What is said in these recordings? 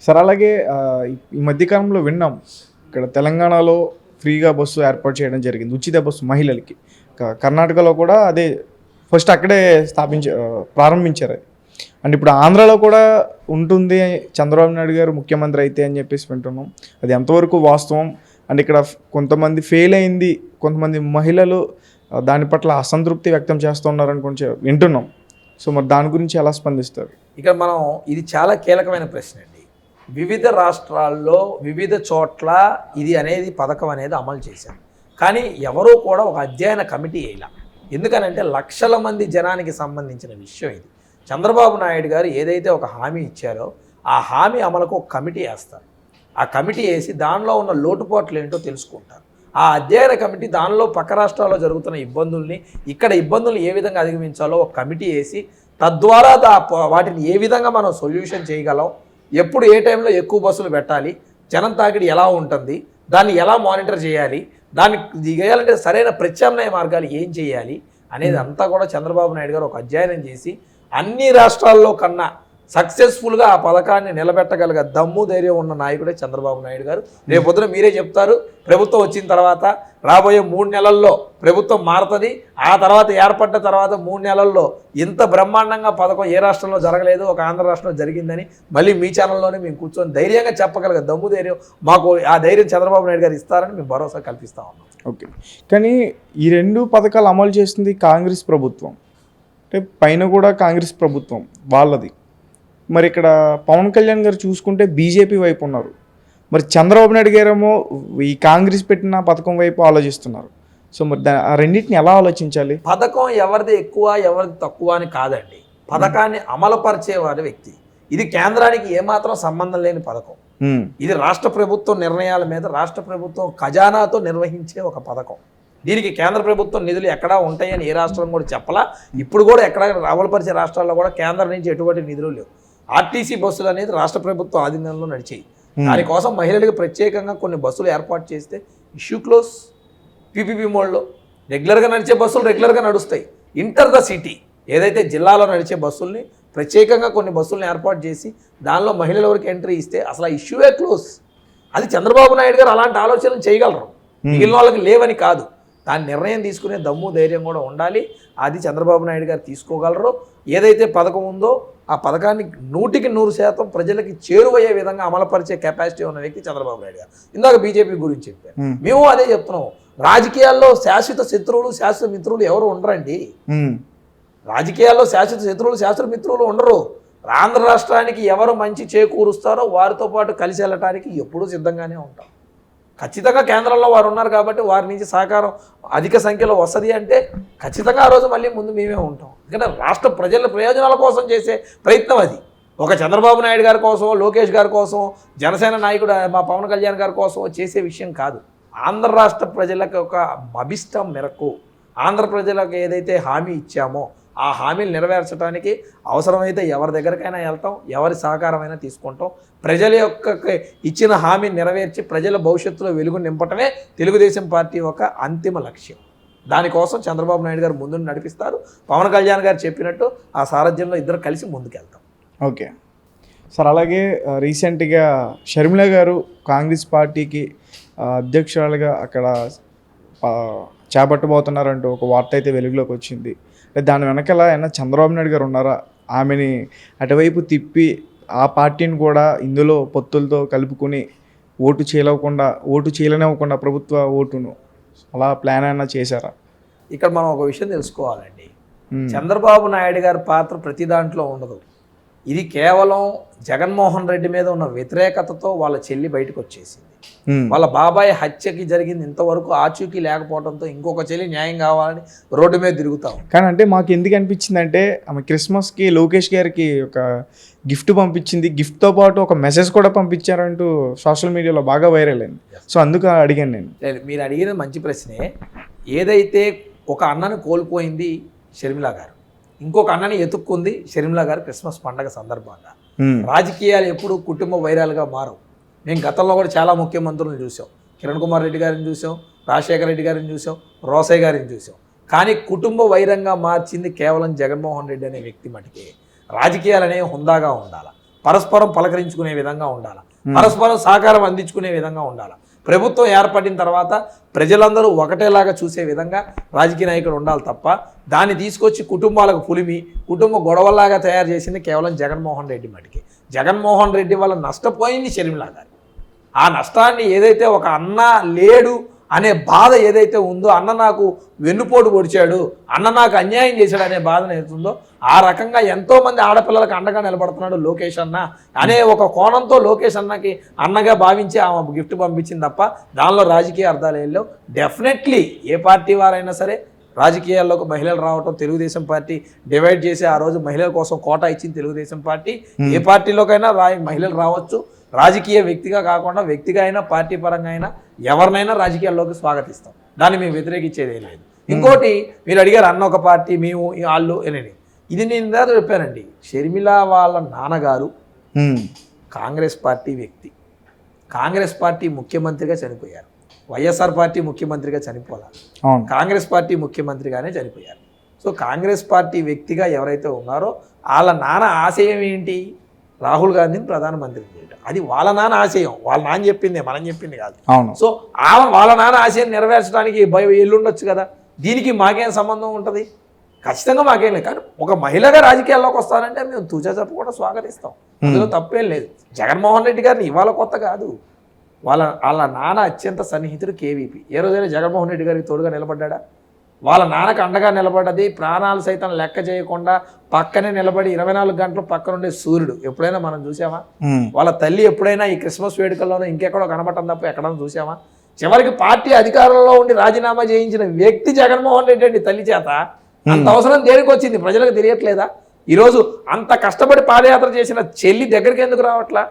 Sir అలాగే ఈ- మధ్యకాలంలో విన్నాం. ఇక్కడ తెలంగాణలో ఫ్రీగా బస్సు ఏర్పాటు చేయడం జరిగింది ఉచిత బస్సు మహిళలకి. కర్ణాటకలో కూడా అదే ఫస్ట్ అక్కడే స్థాపించ ప్రారంభించారు. అండ్ ఇప్పుడు ఆంధ్రాలో కూడా ఉంటుంది చంద్రబాబు నాయుడు గారు ముఖ్యమంత్రి అయితే అని చెప్పేసి వింటున్నాం. అది ఎంతవరకు వాస్తవం? అండ్ ఇక్కడ కొంతమంది ఫెయిల్ అయింది కొంతమంది మహిళలు దాని పట్ల అసంతృప్తి వ్యక్తం చేస్తున్నారని కొంచెం వింటున్నాం. సో మరి దాని గురించి ఎలా స్పందిస్తారు? ఇక్కడ మనం ఇది చాలా కీలకమైన ప్రశ్న అండి. వివిధ రాష్ట్రాల్లో వివిధ చోట్ల ఇది అనేది పథకం అనేది అమలు చేశారు. కానీ ఎవరూ కూడా ఒక అధ్యయన కమిటీ వేయాల. ఎందుకనంటే లక్షల మంది జనానికి సంబంధించిన విషయం ఇది. చంద్రబాబు నాయుడు గారు ఏదైతే ఒక హామీ ఇచ్చారో ఆ హామీ అమలుకు ఒక కమిటీ వేస్తారు. ఆ కమిటీ వేసి దానిలో ఉన్న లోటుపాట్లు ఏంటో తెలుసుకుంటారు. ఆ అధ్యయన కమిటీ దానిలో పక్క రాష్ట్రాల్లో జరుగుతున్న ఇబ్బందుల్ని ఇక్కడ ఇబ్బందులు ఏ విధంగా అధిగమించాలో ఒక కమిటీ వేసి తద్వారా వాటిని ఏ విధంగా మనం సొల్యూషన్ చేయగలం ఎప్పుడు ఏ టైంలో ఎక్కువ బస్సులు పెట్టాలి జనం తాకిడి ఎలా ఉంటుంది దాన్ని ఎలా మానిటర్ చేయాలి దాన్ని చేయాలంటే సరైన ప్రత్యామ్నాయ మార్గాలు ఏం చేయాలి అనేది అంతా కూడా చంద్రబాబు నాయుడు గారు ఒక అధ్యయనం చేసి అన్ని రాష్ట్రాల్లో కన్నా సక్సెస్ఫుల్గా ఆ పథకాన్ని నిలబెట్టగలిగే దమ్ము ధైర్యం ఉన్న నాయకుడే చంద్రబాబు నాయుడు గారు. రేపు పొద్దున మీరే చెప్తారు ప్రభుత్వం వచ్చిన తర్వాత రాబోయే మూడు నెలల్లో ప్రభుత్వం మారుతుంది. ఆ తర్వాత ఏర్పడ్డ తర్వాత మూడు నెలల్లో ఇంత బ్రహ్మాండంగా పథకం ఏ రాష్ట్రంలో జరగలేదు ఒక ఆంధ్ర రాష్ట్రంలో జరిగిందని మళ్ళీ మీ ఛానల్లోనే మేము కూర్చొని ధైర్యంగా చెప్పగలగ దమ్ము ధైర్యం మాకు ఆ ధైర్యం చంద్రబాబు నాయుడు గారు ఇస్తారని మేము భరోసా కల్పిస్తా ఉన్నాం. ఓకే. కానీ ఈ రెండు పథకాలు అమలు చేస్తుంది కాంగ్రెస్ ప్రభుత్వం. అంటే పైన కూడా కాంగ్రెస్ ప్రభుత్వం వాళ్ళది. మరి ఇక్కడ పవన్ కళ్యాణ్ గారు చూసుకుంటే బీజేపీ వైపు ఉన్నారు. మరి చంద్రబాబు నాయుడు గారేమో ఈ కాంగ్రెస్ పెట్టిన పథకం వైపు ఆలోచిస్తున్నారు. సో మరి ఆ రెండింటిని ఎలా ఆలోచించాలి? పథకం ఎవరిది ఎక్కువ ఎవరిది తక్కువ అని కాదండి. పథకాన్ని అమలుపరిచేవారి వ్యక్తి. ఇది కేంద్రానికి ఏమాత్రం సంబంధం లేని పథకం. ఇది రాష్ట్ర ప్రభుత్వం నిర్ణయాల మీద రాష్ట్ర ప్రభుత్వం ఖజానాతో నిర్వహించే ఒక పథకం. దీనికి కేంద్ర ప్రభుత్వం నిధులు ఎక్కడా ఉంటాయని ఏ రాష్ట్రం కూడా చెప్పలా. ఇప్పుడు కూడా ఎక్కడ అమలుపరిచే రాష్ట్రాల్లో కూడా కేంద్రం నుంచి ఎటువంటి నిధులు లేవు. ఆర్టీసీ బస్సులు అనేది రాష్ట్ర ప్రభుత్వం ఆధీనంలో నడిచాయి. దానికోసం మహిళలకు ప్రత్యేకంగా కొన్ని బస్సులు ఏర్పాటు చేస్తే ఇష్యూ క్లోజ్. పీపీపీ మోడ్లో. రెగ్యులర్గా నడిచే బస్సులు రెగ్యులర్గా నడుస్తాయి. Inter the city. ఏదైతే జిల్లాలో నడిచే బస్సుల్ని ప్రత్యేకంగా కొన్ని బస్సుల్ని ఏర్పాటు చేసి దానిలో మహిళల వరకు ఎంట్రీ ఇస్తే అసలు ఆ ఇష్యూవే క్లోజ్. అది చంద్రబాబు నాయుడు గారు అలాంటి ఆలోచనలు చేయగలరు. మిగిలిన వాళ్ళకి లేవని కాదు. దాని నిర్ణయం తీసుకునే దమ్ము ధైర్యం కూడా ఉండాలి. అది చంద్రబాబు నాయుడు గారు తీసుకోగలరు. ఏదైతే పథకం ఉందో ఆ పథకాన్ని నూటికి నూరు శాతం ప్రజలకి చేరువయ్యే విధంగా అమలుపరిచే కెపాసిటీ ఉన్న వ్యక్తి చంద్రబాబు నాయుడు గారు. ఇందాక బీజేపీ గురించి చెప్పారు. మేము. అదే చెప్తున్నాం రాజకీయాల్లో శాశ్వత శత్రువులు శాశ్వత మిత్రులు ఎవరు ఉండరండి. రాజకీయాల్లో శాశ్వత శత్రువులు శాశ్వత మిత్రులు ఉండరు. ఆంధ్ర రాష్ట్రానికి ఎవరు మంచి చేకూరుస్తారో వారితో పాటు కలిసి వెళ్ళటానికి ఎప్పుడూ సిద్ధంగానే ఉంటాం. ఖచ్చితంగా కేంద్రంలో వారు ఉన్నారు కాబట్టి వారి నుంచి సహకారం అధిక సంఖ్యలో వస్తుంది అంటే ఖచ్చితంగా ఆ రోజు మళ్ళీ ముందు మేమే ఉంటాం. ఎందుకంటే రాష్ట్ర ప్రజల ప్రయోజనాల కోసం చేసే ప్రయత్నం అది. ఒక చంద్రబాబు నాయుడు గారి కోసం లోకేష్ గారి కోసం జనసేన నాయకుడు మా పవన్ కళ్యాణ్ గారి కోసం చేసే విషయం కాదు. ఆంధ్ర రాష్ట్ర ప్రజలకు ఒక అభిష్టం మేరకు ఆంధ్ర ప్రజలకు ఏదైతే హామీ ఇచ్చామో ఆ హామీలు నెరవేర్చడానికి అవసరమైతే ఎవరి దగ్గరికైనా వెళ్తాం ఎవరి సహకారమైనా తీసుకుంటాం. ప్రజల యొక్క ఇచ్చిన హామీ నెరవేర్చి ప్రజల భవిష్యత్తులో వెలుగు నింపటమే తెలుగుదేశం పార్టీ యొక్క అంతిమ లక్ష్యం. దానికోసం చంద్రబాబు నాయుడు గారు ముందు నడిపిస్తారు. పవన్ కళ్యాణ్ గారు చెప్పినట్టు ఆ సారథ్యంలో ఇద్దరు కలిసి ముందుకెళ్తాం. ఓకే. సార్ అలాగే రీసెంట్గా షర్మిల గారు కాంగ్రెస్ పార్టీకి అధ్యక్షురాలుగా అక్కడ చేపట్టబోతున్నారంటూ ఒక వార్త అయితే వెలుగులోకి వచ్చింది. దాని వెనకాల ఏమన్నా చంద్రబాబు నాయుడు గారు ఉన్నారా? ఆమెని అటువైపు తిప్పి ఆ పార్టీని కూడా ఇందులో పొత్తులతో కలుపుకొని ఓటు చేయలేకుండా ఓటు చేయలేనివ్వకుండా ప్రభుత్వ ఓటును అలా ప్లాన్ అయినా చేశారా? ఇక్కడ మనం ఒక విషయం తెలుసుకోవాలండి. చంద్రబాబు నాయుడు గారి పాత్ర ప్రతి దాంట్లో ఉండదు. ఇది కేవలం జగన్మోహన్ రెడ్డి మీద ఉన్న వ్యతిరేకతతో వాళ్ళ చెల్లి బయటకు వచ్చేసింది వాళ్ళ బాబాయ్ హత్యకి జరిగింది ఇంతవరకు ఆచూకీ లేకపోవడంతో ఇంకొక చెల్లి న్యాయం కావాలని రోడ్డు మీద తిరుగుతాం కానీ అంటే మాకు ఎందుకు అనిపించింది అంటే ఆమె క్రిస్మస్కి లోకేష్ గారికి ఒక గిఫ్ట్ పంపించింది. గిఫ్ట్తో పాటు ఒక మెసేజ్ కూడా పంపించారంటూ సోషల్ మీడియాలో బాగా వైరల్ అయింది. సో అందుకు అడిగాను నేను. మీరు అడిగిన మంచి ప్రశ్నే. ఏదైతే ఒక అన్నను కోల్పోయింది షర్మిల గారు ఇంకొక అన్నని ఎత్తుక్కుంది షర్మిల గారు క్రిస్మస్ పండగ సందర్భంగా. రాజకీయాలు ఎప్పుడు కుటుంబ వైరాలుగా మారవు. మేము గతంలో కూడా చాలా ముఖ్యమంత్రులను చూసాం. కిరణ్ కుమార్ రెడ్డి గారిని చూసాం రాజశేఖర రెడ్డి గారిని చూసాం రోసయ్య గారిని చూసాం. కానీ కుటుంబ వైరంగా మార్చింది కేవలం జగన్మోహన్ రెడ్డి అనే వ్యక్తి మటుకే. రాజకీయాలు అనేవి హుందాగా ఉండాలి. పరస్పరం పలకరించుకునే విధంగా ఉండాలి. పరస్పరం సహకారం అందించుకునే విధంగా ఉండాలి. ప్రభుత్వం ఏర్పడిన తర్వాత ప్రజలందరూ ఒకటేలాగా చూసే విధంగా రాజకీయ నాయకుడు ఉండాలి తప్ప దాన్ని తీసుకొచ్చి కుటుంబాలకు పులిమి కుటుంబ గొడవలాగా తయారు చేసింది కేవలం జగన్మోహన్ రెడ్డి మటుకి. జగన్మోహన్ రెడ్డి వల్ల నష్టపోయింది షర్మిలా గారు. ఆ నష్టాన్ని ఏదైతే ఒక అన్న లేడు అనే బాధ ఏదైతే ఉందో అన్న నాకు వెన్నుపోటు పొడిచాడు అన్న నాకు అన్యాయం చేశాడు అనే బాధ ఏదైతుందో ఆ రకంగా ఎంతోమంది ఆడపిల్లలకు అండగా నిలబడుతున్నాడు లోకేష్ అన్న. అనే ఒక కోణంతో లోకేష్ అన్నకి అన్నగా భావించి ఆమె గిఫ్ట్ పంపించింది తప్ప దానిలో రాజకీయ అర్థాలు ఏం లేవు. డెఫినెట్లీ ఏ పార్టీ వారైనా సరే రాజకీయాల్లోకి మహిళలు రావటం తెలుగుదేశం పార్టీ డివైడ్ చేసి ఆ రోజు మహిళల కోసం కోటా ఇచ్చింది తెలుగుదేశం పార్టీ. ఏ పార్టీలోకైనా రా మహిళలు రావచ్చు. రాజకీయ వ్యక్తిగా కాకుండా వ్యక్తిగా అయినా పార్టీ పరంగా అయినా ఎవరినైనా రాజకీయాల్లోకి స్వాగతిస్తాం. దాన్ని మేము వ్యతిరేకించేది ఏం లేదు. ఇంకోటి మీరు అడిగారు అన్న ఒక పార్టీ మేము వాళ్ళు అని ఇది నేను ఇందాక చెప్పానండి. షర్మిల వాళ్ళ నాన్నగారు కాంగ్రెస్ పార్టీ వ్యక్తి. కాంగ్రెస్ పార్టీ ముఖ్యమంత్రిగా చనిపోయారు. వైఎస్ఆర్ పార్టీ ముఖ్యమంత్రిగా చనిపోలా అవును. కాంగ్రెస్ పార్టీ ముఖ్యమంత్రిగానే చనిపోయారు. సో కాంగ్రెస్ పార్టీ వ్యక్తిగా ఎవరైతే ఉన్నారో వాళ్ళ నాన్న ఆశయం ఏంటి? రాహుల్ గాంధీని ప్రధానమంత్రి చేయడం అది వాళ్ళ నాన్న ఆశయం. వాళ్ళ నాన్న చెప్పింది మనం చెప్పింది కాదు. అవును. సో వాళ్ళ నాన్న ఆశయం నెరవేర్చడానికి భయం ఎల్లుండొచ్చు కదా. దీనికి మాకేం సంబంధం ఉంటుంది? ఖచ్చితంగా మాకేం లేదు. కానీ ఒక మహిళగా రాజకీయాల్లోకి వస్తానంటే మేము తూచా చెప్పకుండా స్వాగతిస్తాం. అందులో తప్పేం లేదు. జగన్మోహన్ రెడ్డి గారిని ఇవాళ కొత్త కాదు. వాళ్ళ వాళ్ళ నాన్న అత్యంత సన్నిహితుడు కేవీపీ ఏ రోజైనా జగన్మోహన్ రెడ్డి గారికి తోడుగా నిలబడ్డా వాళ్ళ నాన్నకు అండగా నిలబడ్డది ప్రాణాలు సైతం లెక్క చేయకుండా పక్కనే నిలబడి ఇరవై నాలుగు గంటలు పక్కనుండే సూర్యుడు. ఎప్పుడైనా మనం చూసామా? వాళ్ళ తల్లి ఎప్పుడైనా ఈ క్రిస్మస్ వేడుకల్లోనో ఇంకెక్కడో కనబడటం తప్ప ఎక్కడైనా చూసామా? చివరికి పార్టీ అధికారంలో ఉండి రాజీనామా చేయించిన వ్యక్తి జగన్మోహన్ రెడ్డి అండి తల్లి చేత. అంత అవసరం దేనికి వచ్చింది? ప్రజలకు తెలియట్లేదా? ఈరోజు అంత కష్టపడి పాదయాత్ర చేసిన చెల్లి దగ్గరికి ఎందుకు రావట్లా?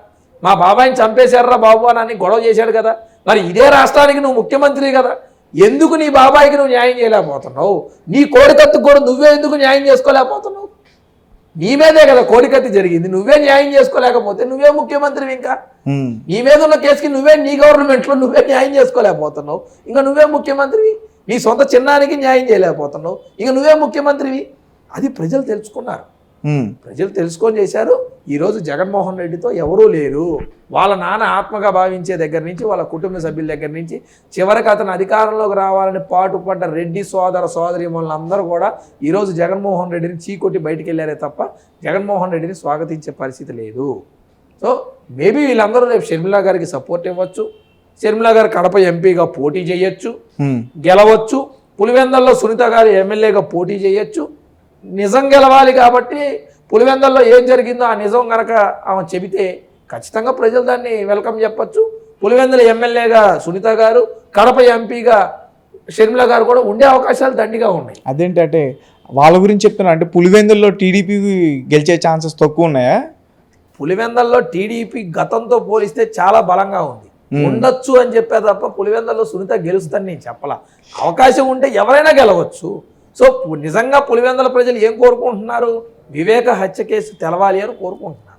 మా బాబాయిని చంపేశారా బాబు అని అని గొడవ చేశాడు కదా. మరి ఇదే రాష్ట్రానికి నువ్వు ముఖ్యమంత్రి కదా. ఎందుకు నీ బాబాయికి నువ్వు న్యాయం చేయలేకపోతున్నావు? నీ కోడికత్తుకు కూడా నువ్వే ఎందుకు న్యాయం చేసుకోలేకపోతున్నావు? నీ మీదే కదా కోడికత్తి జరిగింది. నువ్వే న్యాయం చేసుకోలేకపోతే నువ్వే ముఖ్యమంత్రివి ఇంకా. నీ మీద ఉన్న కేసుకి నువ్వే నీ గవర్నమెంట్లో నువ్వే న్యాయం చేసుకోలేకపోతున్నావు. ఇంకా నువ్వే ముఖ్యమంత్రివి. నీ సొంత చిన్నానికి న్యాయం చేయలేకపోతున్నావు. ఇక నువ్వే ముఖ్యమంత్రివి. అది ప్రజలు తెలుసుకున్నారు. ప్రజలు తెలుసుకొని చేశారు. ఈరోజు జగన్మోహన్ రెడ్డితో ఎవరూ లేరు. వాళ్ళ నాన్న ఆత్మగా భావించే దగ్గర నుంచి వాళ్ళ కుటుంబ సభ్యుల దగ్గర నుంచి చివరికి అతను అధికారంలోకి రావాలని పాటుపడ్డ రెడ్డి సోదర సోదరి అందరూ కూడా ఈరోజు జగన్మోహన్ రెడ్డిని చీకొట్టి బయటికి వెళ్ళారే తప్ప జగన్మోహన్ రెడ్డిని స్వాగతించే పరిస్థితి లేదు. సో మేబీ వీళ్ళందరూ రేపు షర్మిలా గారికి సపోర్ట్ ఇవ్వచ్చు. షర్మిలా గారు కడప ఎంపీగా పోటీ చేయొచ్చు. గెలవచ్చు. పులివెందల్లో సునీత గారు ఎమ్మెల్యేగా పోటీ చేయొచ్చు. నిజం గెలవాలి కాబట్టి పులివెందల్లో ఏం జరిగిందో ఆ నిజం కనుక ఆమె చెబితే ఖచ్చితంగా ప్రజలు దాన్ని వెల్కమ్ చెప్పొచ్చు. పులివెందుల ఎమ్మెల్యేగా సునీత గారు కడప ఎంపీగా షర్మిల గారు కూడా ఉండే అవకాశాలు దండిగా ఉన్నాయి. అదేంటంటే వాళ్ళ గురించి చెప్తున్నా అంటే పులివెందుల్లో టీడీపీ గెలిచే ఛాన్సెస్ తక్కువ ఉన్నాయా? పులివెందల్లో టీడీపీ గతంతో పోలిస్తే చాలా బలంగా ఉంది. ఉండొచ్చు అని చెప్పే తప్ప పులివెందల్లో సునీత గెలుస్తుందని నేను చెప్పలా. అవకాశం ఉంటే ఎవరైనా గెలవచ్చు. సో నిజంగా పులివెందల ప్రజలు ఏం కోరుకుంటున్నారు? వివేక హత్య కేసు తెలవాలి అని కోరుకుంటున్నారు.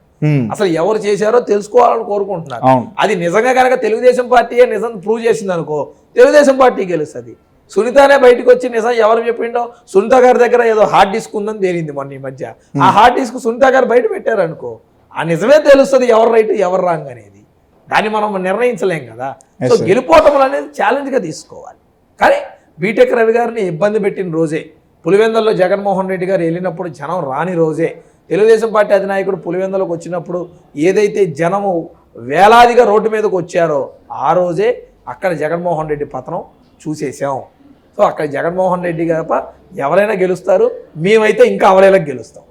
అసలు ఎవరు చేశారో తెలుసుకోవాలని కోరుకుంటున్నారు. అది నిజంగా కనుక తెలుగుదేశం పార్టీయే నిజం ప్రూవ్ చేసింది అనుకో తెలుగుదేశం పార్టీ గెలుస్తుంది. సునీతనే బయటకు వచ్చి నిజం ఎవరు చెప్పిండో సునీత గారి దగ్గర ఏదో హార్డ్ డిస్క్ ఉందని తేలింది మొన్న ఈ మధ్య. ఆ హార్డ్ డిస్క్ సునీత గారు బయట పెట్టారనుకో ఆ నిజమే తెలుస్తుంది ఎవరు రైట్ ఎవరు రాంగ్ అనేది. దాన్ని మనం నిర్ణయించలేం కదా. సో గెలుపోవటం అనేది ఛాలెంజ్గా తీసుకోవాలి. కానీ బీటెక్ రవి గారిని ఇబ్బంది పెట్టిన రోజే. పులివెందుల్లో జగన్మోహన్ రెడ్డి గారు వెళ్ళినప్పుడు జనం రాని రోజే. తెలుగుదేశం పార్టీ అధినాయకుడు పులివెందులకు వచ్చినప్పుడు ఏదైతే జనము వేలాదిగా రోడ్డు మీదకు వచ్చారో ఆ రోజే అక్కడ జగన్మోహన్ రెడ్డి పతనం చూసేసాం సో అక్కడ జగన్మోహన్ రెడ్డి గారు ఎవరైనా గెలుస్తారు మేమైతే ఇంకా అవలేలకు గెలుస్తాం.